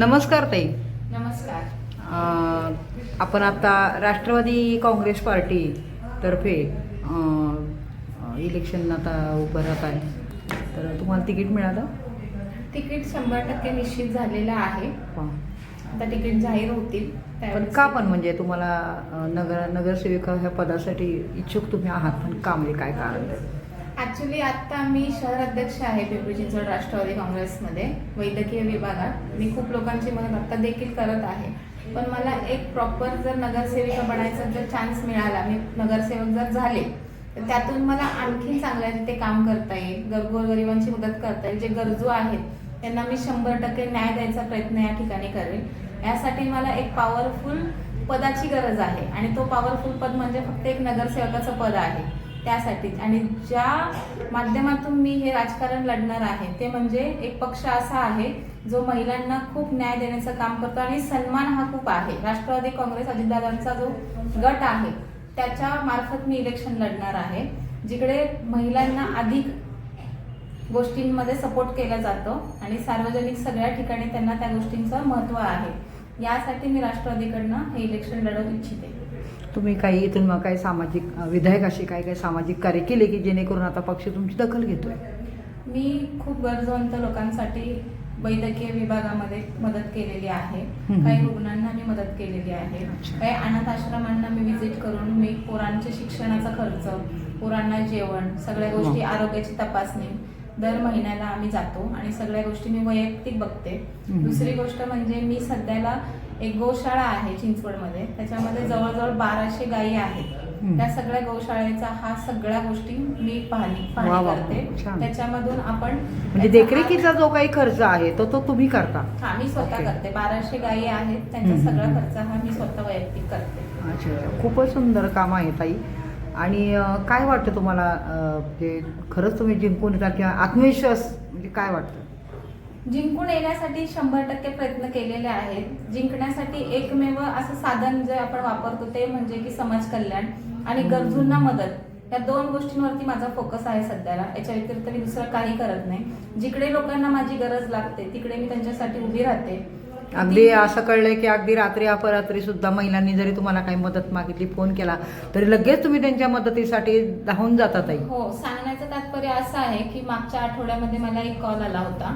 नमस्कार ताई. नमस्कार. आपण आता राष्ट्रवादी काँग्रेस पार्टी तर्फे इलेक्शन आता उभं राहत आहे. तर तुम्हाला तिकीट मिळालं? तिकीट शंभर टक्के निश्चित झालेलं आहे. आता तिकीट जाहीर होतील. पण का पण म्हणजे तुम्हाला नगर नगरसेविका ह्या पदासाठी इच्छुक तुम्ही आहात पण का म्हणजे काय कारण ॲक्च्युली ऍक्च्युली आता मी शहर अध्यक्ष आहे पिंपरी चिंचवड राष्ट्रवादी काँग्रेसमध्ये वैद्यकीय विभागात. मी खूप लोकांची मदत आता देखील करत आहे. पण मला एक प्रॉपर जर नगरसेविका बनायचा जर चान्स मिळाला मी नगरसेवक जर झाले तर त्यातून मला आणखी चांगल्या रीते काम करता येईल गर- गोरगरिबांची मदत करता येईल जे गरजू आहेत त्यांना मी शंभर टक्के न्याय द्यायचा प्रयत्न या ठिकाणी करेल. यासाठी मला एक पॉवरफुल पदाची गरज आहे. आणि तो पॉवरफुल पद म्हणजे फक्त एक नगरसेवकाचं पद आहे. त्यासाठी. आणि ज्या माध्यमातून मी हे राजकारण लढणार आहे ते म्हणजे एक पक्ष असा आहे जो महिलांना खूप न्याय देण्याचं काम करतो आणि सन्मान हा खूप आहे. राष्ट्रवादी काँग्रेस अजितदादांचा जो गट आहे त्याच्या मार्फत मी इलेक्शन लढणार आहे जिकडे महिलांना अधिक गोष्टींमध्ये सपोर्ट केला जातो आणि सार्वजनिक सगळ्या ठिकाणी त्यांना त्या गोष्टींचं महत्त्व आहे. यासाठी मी राष्ट्रवादीकडनं हे इलेक्शन लढवू इच्छिते. तुम्ही काही इथून मग काही सामाजिक विधायक असे काही काही सामाजिक कार्य केले की जेणेकरून आता पक्ष तुमची दखल घेतोय मी खूप गरजवंत लोकांसाठी वैद्यकीय विभागामध्ये मदत केलेली आहे. काही रुग्णांना मी मदत केलेली आहे. काही अनाथ आश्रमांना मी व्हिजिट करून मी पोरांच्या शिक्षणाचा खर्च पोरांना जेवण सगळ्या गोष्टी वा. आरोग्याची तपासणी दर महिन्याला आम्ही जातो आणि सगळ्या गोष्टी मी वैयक्तिक बघते. दुसरी गोष्ट म्हणजे मी सध्याला एक गोशाळा आहे चिंचवडमध्ये त्याच्यामध्ये जवळजवळ बाराशे गायी आहेत. त्या सगळ्या गोशाळेचा हा सगळ्या गोष्टी मी पाहणी पाहणी करते. त्याच्यामधून आपण म्हणजे देखरेखीचा जो काही खर्च आहे तो तो तुम्ही करता हा मी स्वतः. करते बाराशे गायी आहेत त्यांचा सगळा. खर्च हा मी स्वतः वैयक्तिक करते अच्छा खूपच सुंदर काम आहे ताई आणि काय वाटतं तुम्हाला म्हणजे खरंच तुम्ही जिंकून येतात किंवा आत्मविश्वास म्हणजे काय वाटतं? जिंकून येण्यासाठी शंभर टक्के प्रयत्न केलेले आहेत. जिंकण्यासाठी एकमेव असं साधन जे आपण वापरतो ते म्हणजे की समाज कल्याण आणि गरजूंना मदत. या दोन गोष्टींवरती माझा फोकस आहे सध्याला. याच्या व्यतिरिक्त मी दुसरं काही करत नाही. जिकडे लोकांना माझी गरज लागते तिकडे मी त्यांच्यासाठी उभी राहते. अगदी असं कळलंय की अगदी रात्री अपरात्री सुद्धा महिलांनी जरी तुम्हाला काही मदत मागितली फोन केला तरी लगेच तुम्ही त्यांच्या मदतीसाठी धावून जाता ताई. हो सांगण्याचं तात्पर्य असं आहे की मागच्या आठवड्यामध्ये मला एक कॉल आला होता.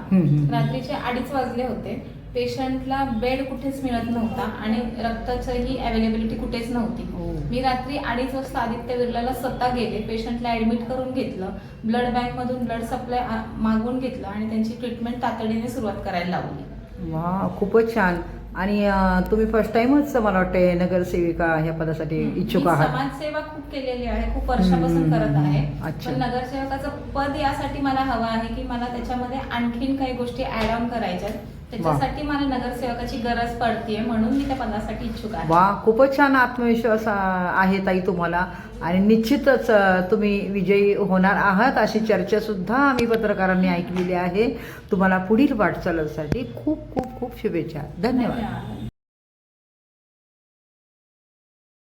रात्रीचे अडीच वाजले होते. पेशंटला बेड कुठेच मिळत नव्हता आणि रक्ताचंही अवेलेबिलिटी कुठेच नव्हती. हो. मी रात्री अडीच वाजता आदित्य बिर्लाला स्वतः गेले. पेशंटला ऍडमिट करून घेतलं. ब्लड बँक मधून ब्लड सप्लाय मागवून घेतलं आणि त्यांची ट्रीटमेंट तातडीने सुरुवात करायला लावली. वा खूपच छान. आणि तुम्ही फर्स्ट टाइमच मला वाटते नगरसेविका ह्या पदासाठी इच्छुक आहात. समाजसेवा खूप केलेली आहे खूप वर्षापासून करत आहे. अच्छा. पण नगरसेवकाचं पद यासाठी मला हवं आहे की मला त्याच्यामध्ये आणखीन काही गोष्टी ऍड ऑन करायच्या त्याच्यासाठी मला नगरसेवकाची गरज पडतीये म्हणून मी त्या पदासाठी इच्छुक आहे. वा खूपच छान आत्मविश्वास आहे ताई तुम्हाला. आणि निश्चितच तुम्ही विजयी होणार आहात अशी चर्चा सुद्धा आम्ही पत्रकारांनी ऐकलेली आहे. तुम्हाला पुढील वाटचालीसाठी खूप खूप खूप शुभेच्छा. धन्यवाद.